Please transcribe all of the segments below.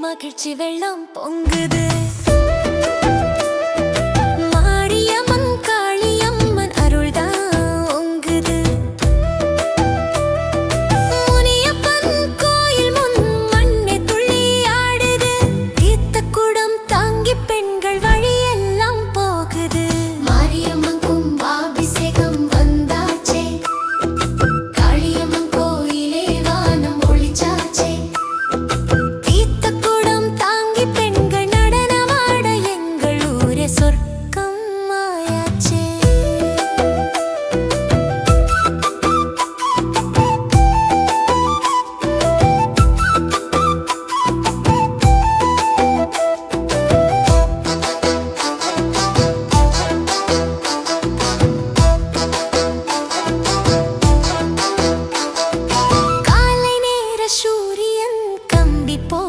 மகிழ்ச்சி வெள்ளம் பொங்குது.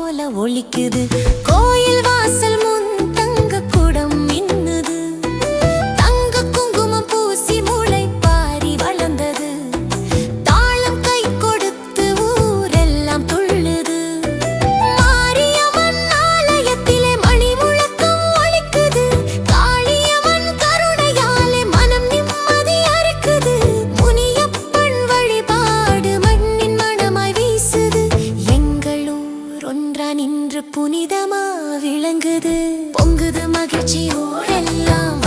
போல ஒழிக்குது. கோயில் வாசல் நிலமா விளங்குது பொங்குது மகிழ்ச்சியோடெல்லாம்